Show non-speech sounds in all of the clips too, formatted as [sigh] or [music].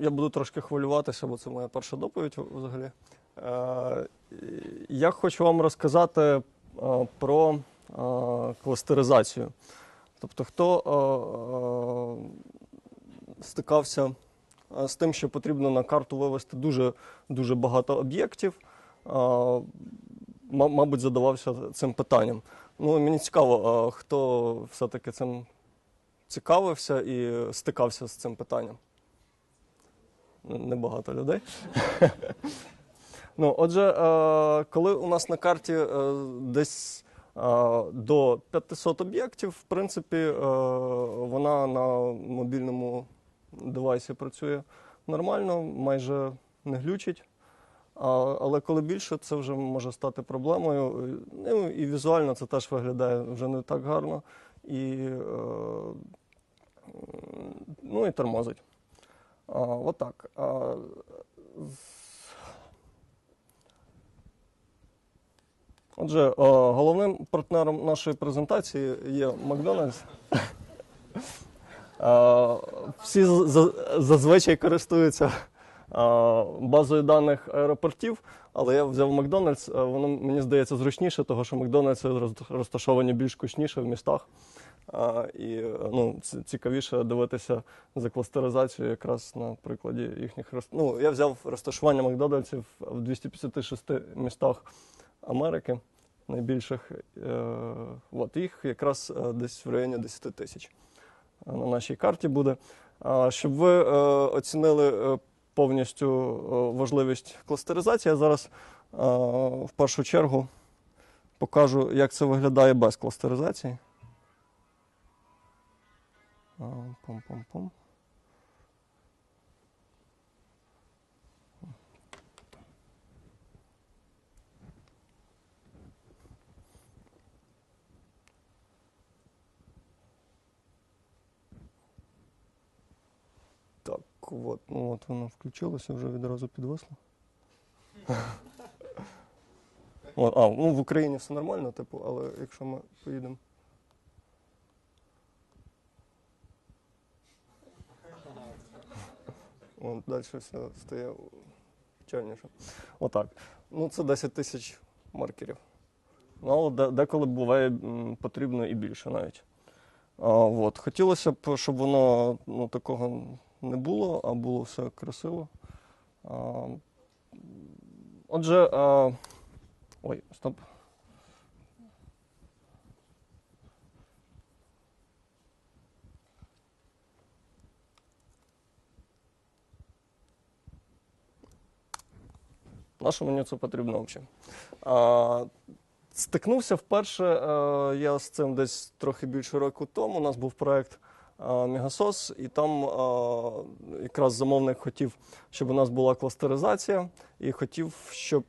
Я буду трошки хвилюватися, бо це моя перша доповідь взагалі. Е, Я хочу вам розказати е, про е, кластеризацію. Тобто, хто стикався з тим, що потрібно на карту вивести дуже, дуже багато об'єктів, мабуть, задавався цим питанням. Ну, мені цікаво, хто все-таки цим цікавився і стикався з цим питанням. Небагато людей. [laughs] ну, отже, е, коли у нас на карті е, десь е, до 500 об'єктів, в принципі, вона на мобільному девайсі працює нормально, майже не глючить. Але коли більше, це вже може стати проблемою. Ну, і візуально це теж виглядає вже не так гарно. І, ну, і тормозить. А, отак. Отже, головним партнером нашої презентації є Макдональдс. Всі зазвичай користуються базою даних аеропортів, але я взяв Макдональдс. Воно мені здається зручніше, тому що Макдональдси розташовані більш кучніше в містах. І ну, цікавіше дивитися за кластеризацією якраз на прикладі їхніх. Ну, я взяв розташування Макдональдсів в 256 містах Америки, найбільших. Е, от, їх якраз е, десь в районі 10 тисяч е, на нашій карті буде. А, щоб ви оцінили повністю важливість кластеризації, я зараз в першу чергу покажу, як це виглядає без кластеризації. А, Пум-пум-пум. Так, от, ну от воно включилося, вже відразу підвисло. [laughs] А, ну в Україні все нормально, типу, але якщо ми поїдемо. От, далі все стає чорніше. Отак. Ну, це 10 тисяч маркерів. Ну, але деколи буває потрібно і більше навіть. А, от. Хотілося б, щоб воно ну, такого не було, а було все красиво. А, отже, а, ой, стоп. На що мені це потрібно взагалі? Стикнувся вперше е, я з цим десь трохи більше року тому. У нас був проект е, Мегасос, і там е, якраз замовник хотів, щоб у нас була кластеризація, і хотів, щоб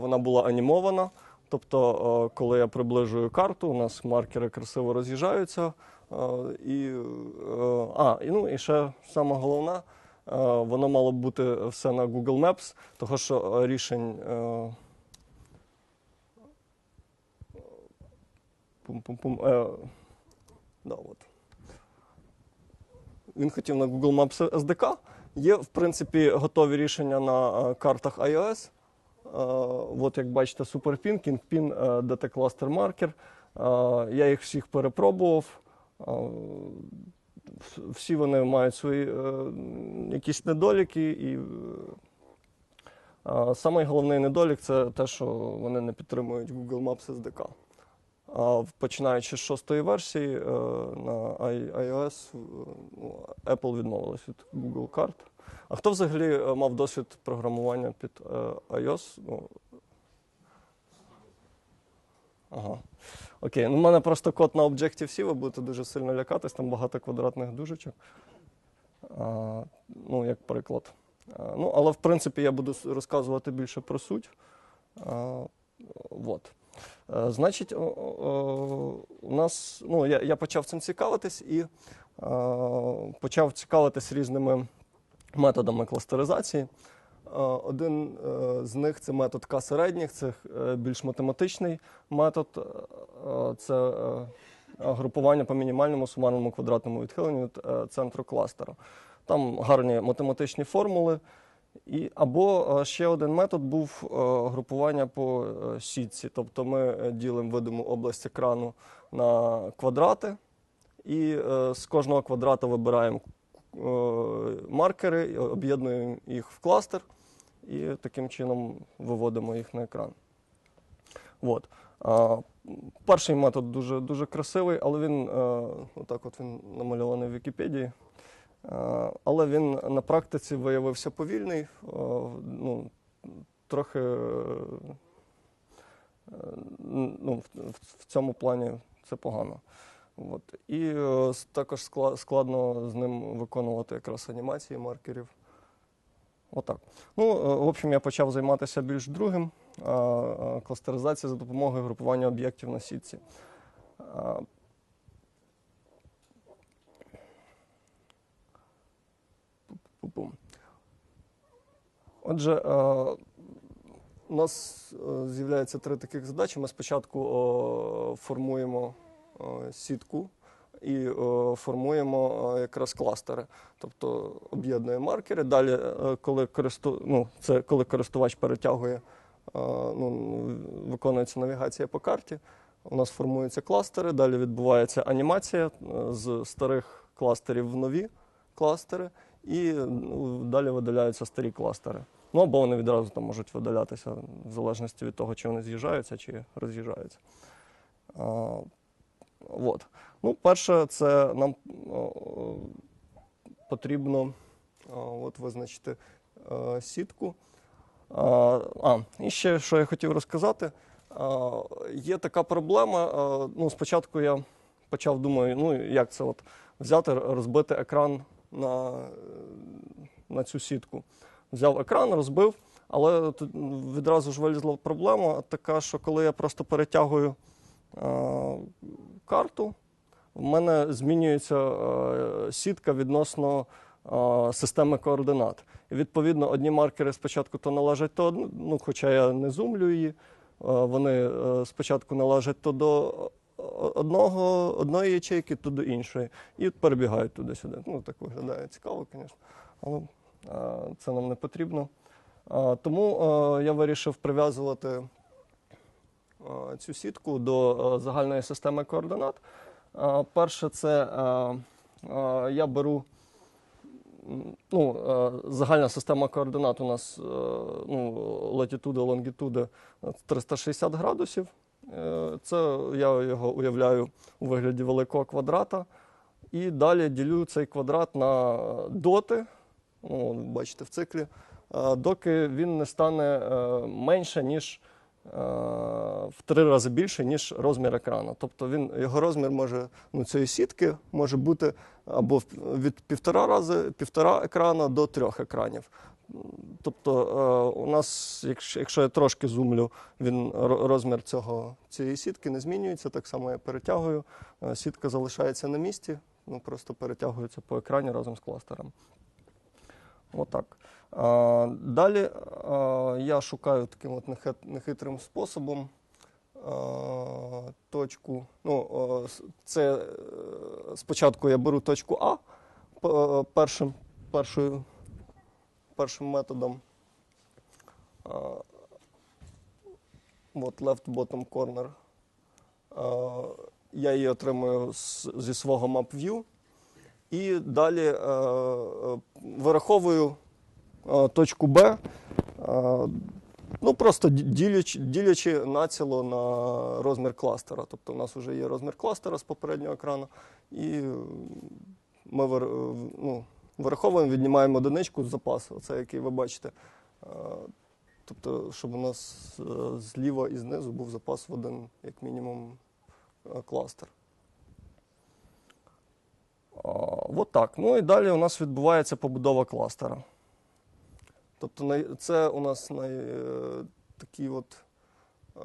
вона була анімована. Тобто, коли я приближую карту, у нас маркери красиво роз'їжджаються. І, а, і, ну, і ще саме головне, воно мало б бути все на Google Maps, того що е, рішень. е. Е, да, от. Він хотів на Google Maps SDK. Є, в принципі, готові рішення на е, картах iOS. Е, от, як бачите, SuperPin, KingPin, е, DT Cluster Marker. Е, я їх всіх перепробував. Вс- всі вони мають свої е, якісь недоліки. І, е, Самий головний недолік це те, що вони не підтримують Google Maps SDK. А починаючи з шостої версії е, на iOS, ну, Apple відмовилась від Google карт. А хто взагалі мав досвід програмування під iOS? Ну, ага. Окей, ну в мене просто код на Objective-C, ви будете дуже сильно лякатись, там багато квадратних дужечок. А, ну, як приклад. А, ну, але в принципі я буду розказувати більше про суть. А, вот. Е, Значить, о- у нас, ну, я, я почав цим цікавитись і е, почав цікавитись різними методами кластеризації. Е, Один е, з них це метод К середніх, це е, більш математичний метод. Це групування по мінімальному сумарному квадратному відхиленню від центру кластера. Там гарні математичні формули. І, або ще один метод був групування по сітці. Тобто ми ділимо видиму область екрану на квадрати, і з кожного квадрата вибираємо маркери, об'єднуємо їх в кластер і таким чином виводимо їх на екран. От. А, перший метод дуже, дуже красивий, але він е, отак от він намальований в Вікіпедії. Е, але він на практиці виявився повільний, е, ну, трохи ну, в, в- цьому плані це погано. От. І також складно з ним виконувати якраз анімації маркерів. Отак. Ну, е, в общем, я почав займатися більш другим кластеризація за допомогою групування об'єктів на сітці. Отже, е, у нас е, з'являється три таких задачі. Ми спочатку формуємо сітку і формуємо якраз кластери, тобто об'єднуємо маркери. Далі, е, коли користу... ну, це коли користувач перетягує, е, ну, виконується навігація по карті. У нас формуються кластери, далі відбувається анімація е, з старих кластерів в нові кластери, і ну, далі видаляються старі кластери. Ну або вони відразу там можуть видалятися в залежності від того, чи вони з'їжджаються, чи роз'їжджаються. От. Ну, перше, це нам потрібно от, визначити е, сітку. А, і ще що я хотів розказати. Є така проблема. ну, спочатку я почав думаю, ну як це от взяти, розбити екран на, е, на цю сітку. Взяв екран, розбив, але тут відразу ж вилізла проблема така, що коли я просто перетягую е, карту, в мене змінюється е, сітка відносно е, системи координат. І відповідно одні маркери спочатку то належать то, ну, хоча я не зумлю її, е, вони спочатку належать то до одного, одної ячейки, то до іншої. І перебігають туди-сюди. Ну, так виглядає цікаво, звісно, але це нам не потрібно. Тому я вирішив прив'язувати цю сітку до загальної системи координат. Е, Перше, це е, е, я беру. Ну, загальна система координат у нас ну, латітуди, лонгітуди 360 градусів. Це я його уявляю у вигляді великого квадрата. І далі ділю цей квадрат на доти. Ну, бачите, в циклі, доки він не стане менше, ніж в три рази більше, ніж розмір екрану. Тобто він, його розмір може, ну, цієї сітки може бути або від півтора рази, півтора екрана до трьох екранів. Тобто е, у нас, якщо, я трошки зумлю, він розмір цього, цієї сітки не змінюється. Так само я перетягую. е, Сітка залишається на місці, ну просто перетягується по екрані разом з кластером. Отак. А, далі я шукаю таким от нехит- нехитрим способом точку. Ну, це е, спочатку я беру точку А е, першим, першою, першим методом. От left bottom corner. Я її отримую зі свого map view. І далі е, е, вираховую е, точку Б, е, ну просто ділячи, ділячи націло на розмір кластера. Тобто у нас вже є розмір кластера з попереднього екрану, і е, ми е, ну, вираховуємо, віднімаємо одиничку з запасу, оце який ви бачите. Е, Тобто, щоб у нас зліва і знизу був запас в один, як мінімум, кластер. От так. Ну і далі у нас відбувається побудова кластера. Тобто це у нас най, е, такий от, е,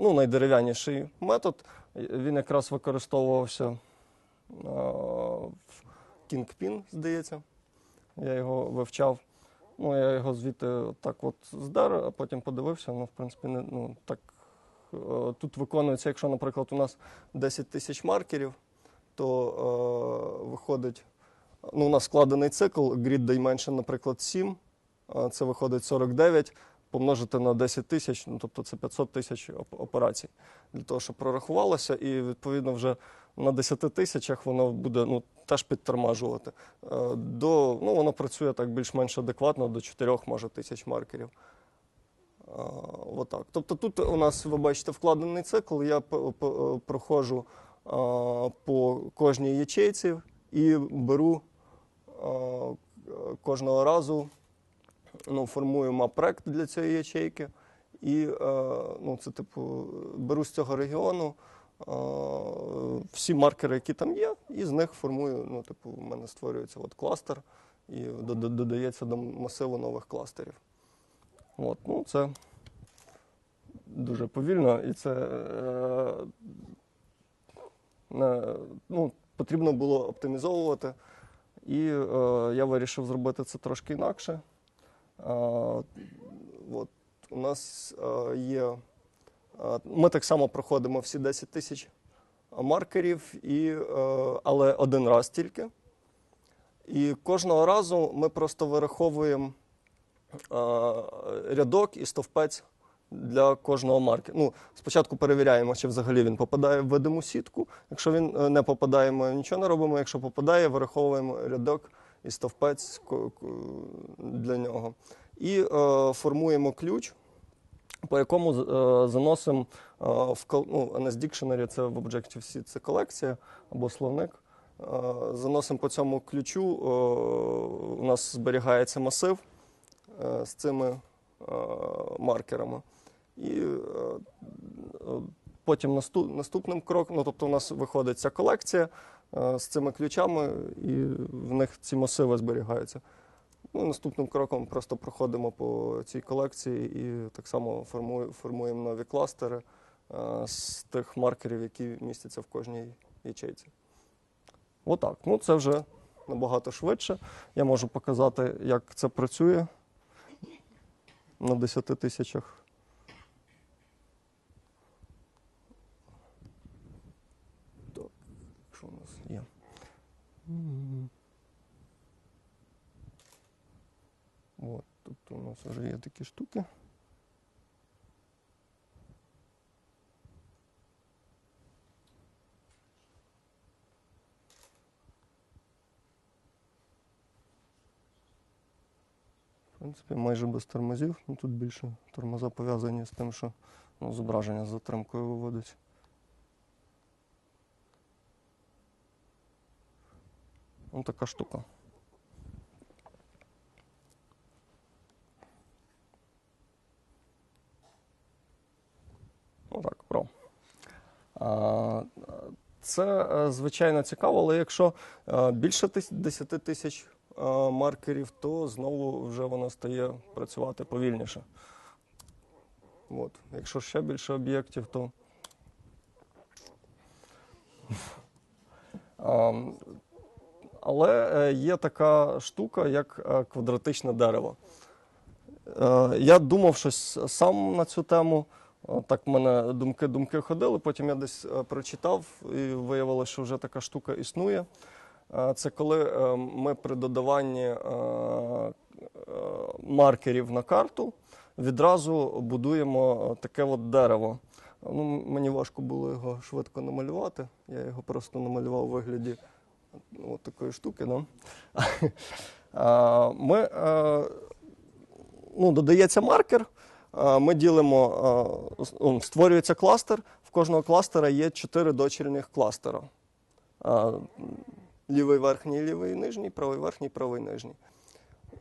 ну, найдерев'яніший метод. Він якраз використовувався е, в Kingpin, здається. Я його вивчав. Ну, я його звідти так от здер, а потім подивився. Ну, в принципі, не, ну, так, е, тут виконується, якщо, наприклад, у нас 10 тисяч маркерів, то е, виходить ну, у нас складений цикл, grid dimension, наприклад, 7, а, це виходить 49, помножити на 10 тисяч, ну, тобто це 500 тисяч операцій для того, щоб прорахувалося, і відповідно вже на 10 тисячах воно буде ну, теж підтормажувати. Е, До, ну, воно працює так більш-менш адекватно до 4 може тисяч маркерів. Отак. Тобто тут у нас, ви бачите, вкладений цикл. Я е, проходжу по кожній ячейці і беру кожного разу, ну, формую мап-проект для цієї ячейки. І е, ну, це, типу, беру з цього регіону е, всі маркери, які там є, і з них формую, ну, типу, у мене створюється от кластер і до- до- додається до масиву нових кластерів. От, ну, це дуже повільно, і це е, ну, потрібно було оптимізовувати. І е, я вирішив зробити це трошки інакше. От, у нас є. Ми так само проходимо всі 10 тисяч маркерів, і, але один раз тільки. І кожного разу ми просто вираховуємо рядок і стовпець для кожного маркера. Ну, спочатку перевіряємо, чи взагалі він попадає в видиму сітку. Якщо він е, не попадає, ми нічого не робимо. Якщо попадає, вираховуємо рядок і стовпець для нього. І е, формуємо ключ, по якому е, заносимо е, в ну, NS Dictionary, це в Objective-C, це колекція або словник. Е, Заносимо по цьому ключу, е, у нас зберігається масив е, з цими е, маркерами. І е, потім наступ, наступним кроком, ну тобто у нас виходить ця колекція е, з цими ключами, і в них ці масиви зберігаються. Ну, наступним кроком просто проходимо по цій колекції і так само формує- формуємо нові кластери е, з тих маркерів, які містяться в кожній ячейці. Отак. Ну, це вже набагато швидше. Я можу показати, як це працює на 10 тисячах. Так, що у нас є? М. От, тут у нас вже є такі штуки. В принципі, майже без тормозів. Ну, тут більше тормоза пов'язані з тим, що ну, зображення з затримкою виводить. Ну, така штука. Так, про. А, Це, е, звичайно, цікаво, але якщо е, більше 10 тисяч е, маркерів, то знову вже воно стає працювати повільніше. От. Якщо ще більше об'єктів, то. [laughs] Але е, є така штука, як е, квадратичне дерево. Е, Я думав щось сам на цю тему. Так в мене думки думки ходили. Потім я десь прочитав і виявилося, що вже така штука існує. Це коли ми при додаванні маркерів на карту відразу будуємо таке от дерево. Ну, мені важко було його швидко намалювати. Я його просто намалював у вигляді ну, от такої штуки. Да? [laughs] Ми, е, ну, додається маркер, е, ми ділимо, е, ну, створюється кластер. В кожного кластера є чотири дочірніх кластера. Лівий верхній, лівий нижній, правий верхній, правий нижній.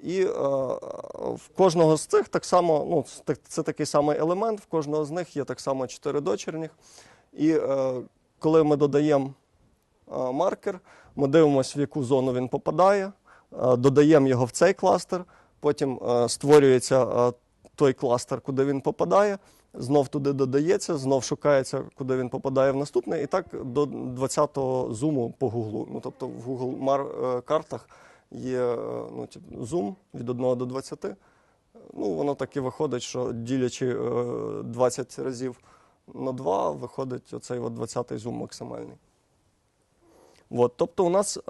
І в кожного з цих так само, ну, це такий самий елемент, в кожного з них є так само чотири дочірніх. І коли ми додаємо маркер, ми дивимося, в яку зону він попадає, е, додаємо його в цей кластер, потім е, створюється е, той кластер, куди він попадає, знов туди додається, знов шукається, куди він попадає в наступний, і так до 20-го зуму по Гуглу. Ну, тобто в Google картах є ну, зум від 1 до 20. Ну, воно так і виходить, що ділячи е, 20 разів на 2, виходить оцей от 20-й зум максимальний. От, тобто у нас е,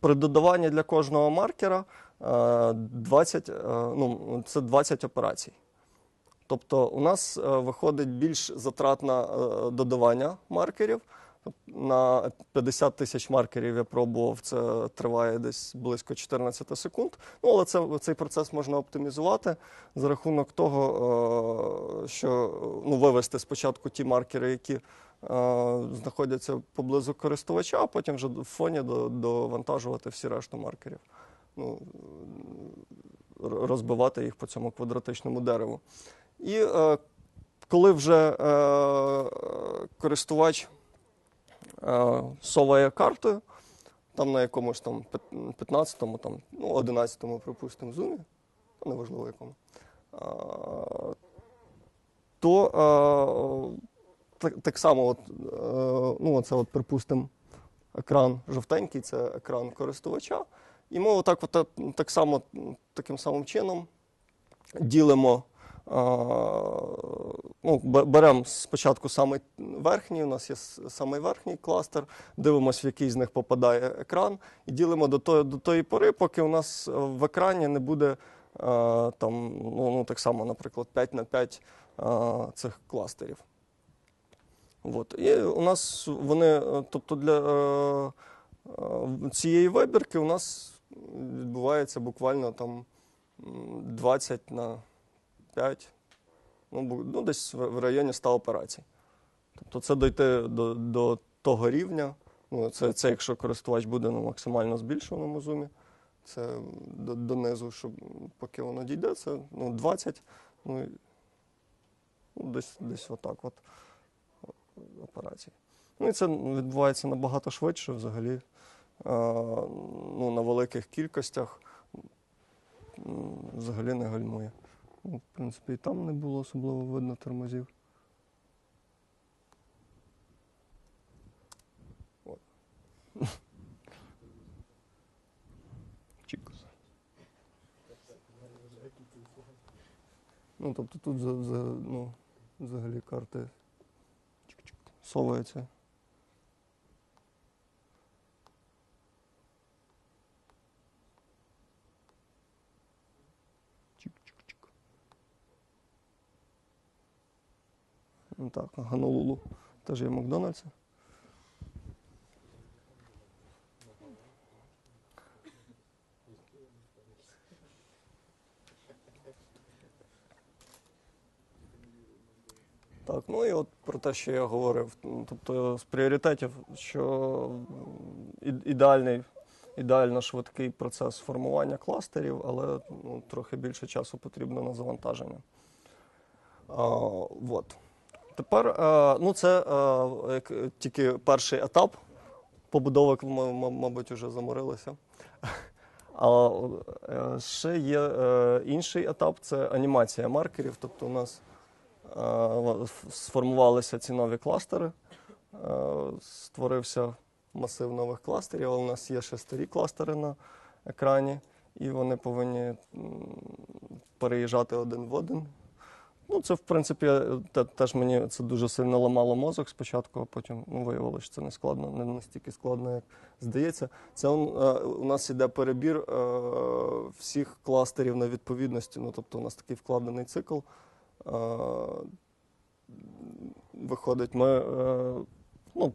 при додаванні для кожного маркера е, 20, е, ну, це 20 операцій. Тобто у нас е, виходить більш затратне додавання маркерів. На 50 тисяч маркерів я пробував, це триває десь близько 14 секунд. Ну, але це, цей процес можна оптимізувати за рахунок того, е, що ну, вивести спочатку ті маркери, які знаходяться поблизу користувача, а потім вже в фоні довантажувати всі решту маркерів. Ну, розбивати їх по цьому квадратичному дереву. І е, коли вже е, користувач е, соває картою, там на якомусь там 15-му, там, ну, 11-му, припустимо, зумі, неважливо якому, то е, так, так само, от, е, ну, оце, от, припустимо, екран жовтенький, це екран користувача. І ми отак, от, так, так само, таким самим чином ділимо. е, Ну, беремо спочатку самий верхній, у нас є самий верхній кластер, дивимося, в який з них попадає екран, і ділимо до тої, до тої пори, поки у нас е, в екрані не буде е, там, ну, ну, так само, наприклад, 5 на 5 е, цих кластерів. От. І у нас вони, е, тобто для е, е, цієї вибірки у нас відбувається буквально там 20 на 5, ну, ну десь в районі 100 операцій. Тобто це дойти до, до того рівня. Ну, це, це якщо користувач буде на максимально збільшеному зумі, це до, донизу, щоб поки воно дійде, це ну, 20, ну, ну десь, десь отак от операцій. Ну і це відбувається набагато швидше взагалі. Е, ну, на великих кількостях взагалі не гальмує. Ну, в принципі, і там не було особливо видно тормозів. От. [laughs] Ну, тобто тут ну, взагалі карти соваються. Ну так, Ганулулу теж є в Так, ну і от про те, що я говорив. Ну, Тобто з пріоритетів, що ідеальний, ідеально швидкий процес формування кластерів, але ну, трохи більше часу потрібно на завантаження. А, от. Тепер, е, ну це е, е, тільки перший етап. Побудовок, мабуть, вже заморилися. А ще є інший етап це анімація маркерів. Тобто у нас сформувалися ці нові кластери, е, створився масив нових кластерів, але у нас є ще старі кластери на екрані, і вони повинні переїжджати один в один. Ну, це, в принципі, те- теж мені це дуже сильно ламало мозок спочатку, а потім ну, виявилося, що це не складно, не настільки складно, як здається. Це е, у нас іде перебір е, всіх кластерів на відповідності. Ну, тобто у нас такий вкладений цикл. Е, виходить, ми е, ну,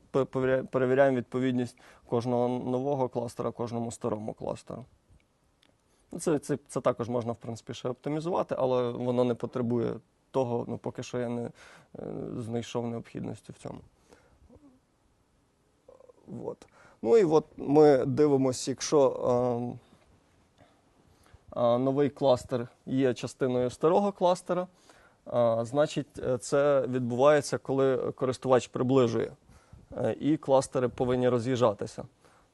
перевіряємо відповідність кожного нового кластера, кожному старому кластеру. Це, це, це також можна, в принципі, ще оптимізувати, але воно не потребує того, ну, поки що я не е, знайшов необхідності в цьому. От. Ну і от ми дивимося, якщо ем, а, новий кластер є частиною старого кластера, а, значить е, це відбувається, коли користувач приближує, е, і кластери повинні роз'їжджатися.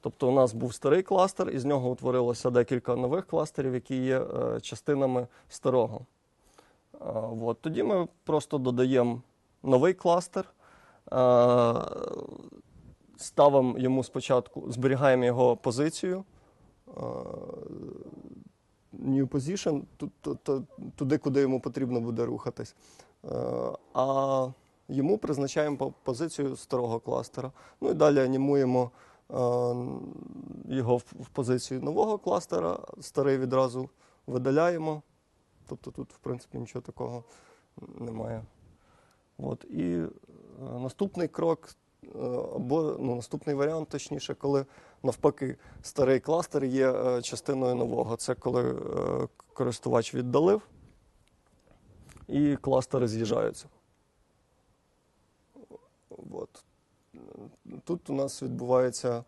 Тобто у нас був старий кластер, і з нього утворилося декілька нових кластерів, які є е, частинами старого. От. Тоді ми просто додаємо новий кластер, ставимо йому спочатку, зберігаємо його позицію. Е, New position, ту- ту- ту- туди, куди йому потрібно буде рухатись. Е, А йому призначаємо позицію старого кластера. Ну і далі анімуємо його в, позицію нового кластера, старий відразу видаляємо. Тобто тут, в принципі, нічого такого немає. От. І е, наступний крок, е, або ну, наступний варіант, точніше, коли навпаки старий кластер є е, частиною нового. Це коли е, користувач віддалив і кластери з'їжджаються. От. Тут у нас відбувається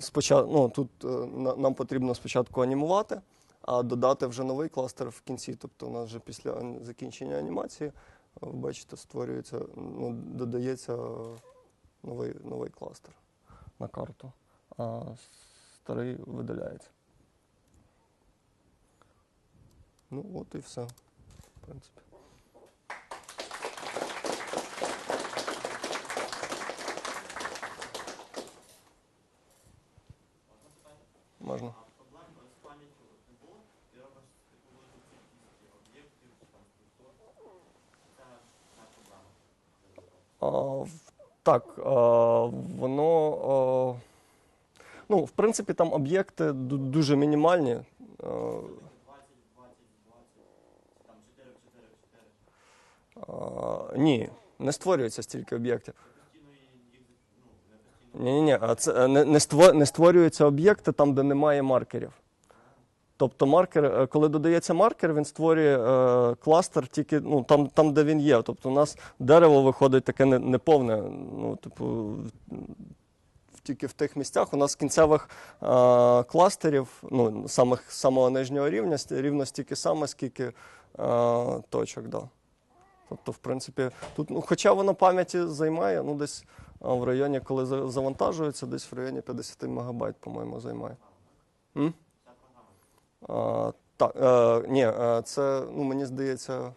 спочатку, ну, тут е, нам потрібно спочатку анімувати, а додати вже новий кластер в кінці. Тобто у нас вже після закінчення анімації, е, бачите, створюється, ну, додається е, новий, новий кластер на карту, а старий видаляється. Ну, от і все, в принципі. Можна. Проблем з пам'яттю от не було, ти робиш типу велику кількість об'єктів, чи там структур. Це не проблема. А, в- так, а, воно. а, ну, в принципі, там об'єкти дуже мінімальні. 20, 20, 20, там 4 4 4. а, ні, не створюється стільки об'єктів. Ні, ні, ні. е, не створюються об'єкти там, де немає маркерів. Тобто маркер, е, коли додається маркер, він створює е, кластер тільки ну, там, там, де він є. Тобто у нас дерево виходить таке не- неповне. Ну, типу, тільки в тих місцях у нас кінцевих е, кластерів, ну, самих, самого нижнього рівня, рівно стільки саме, скільки е, точок. Да. Тобто, в принципі, тут, ну, хоча воно пам'яті займає, ну, десь в районі, коли завантажується, десь в районі 50 мегабайт, по-моєму, займає. М? А, так, е, ні, е, це, ну, мені здається.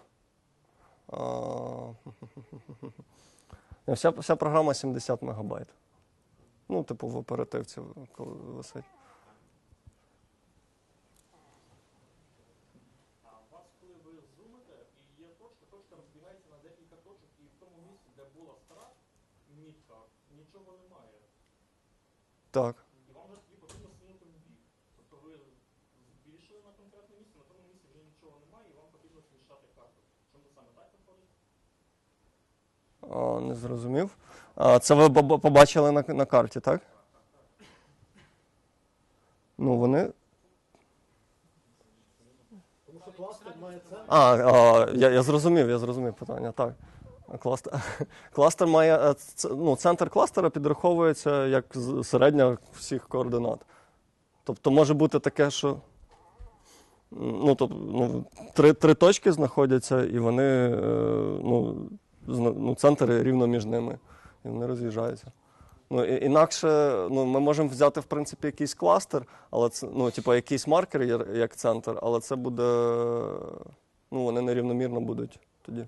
[laughs] Ні, вся, вся програма 70 мегабайт. Ну, типу, в оперативці, коли висить. А у вас, коли ви зумите, і є точка, точка розбігається на декілька точок, і в тому місці, де була стара мітка, нічого немає. Так. І вам вже тоді потрібно сунути в бік. Тобто ви збільшили на конкретне місце, на тому місці вже нічого немає, і вам потрібно змішати карту. Чому саме так виходить? А, не зрозумів. Це ви побачили на, на карті, так? Ну, вони. А, а я, я зрозумів, я зрозумів питання. Так. Кластер, [laughs] кластер має е, ну, центр кластера підраховується як середня всіх координат. Тобто може бути таке, що ну, тобто, ну, три, три точки знаходяться, і вони е, ну, ну, центр рівно між ними. І вони роз'їжджаються. Ну, інакше ну, ми можемо взяти, в принципі, якийсь кластер, але це, ну, типу, якийсь маркер як центр, але це буде. Ну, вони нерівномірно будуть тоді.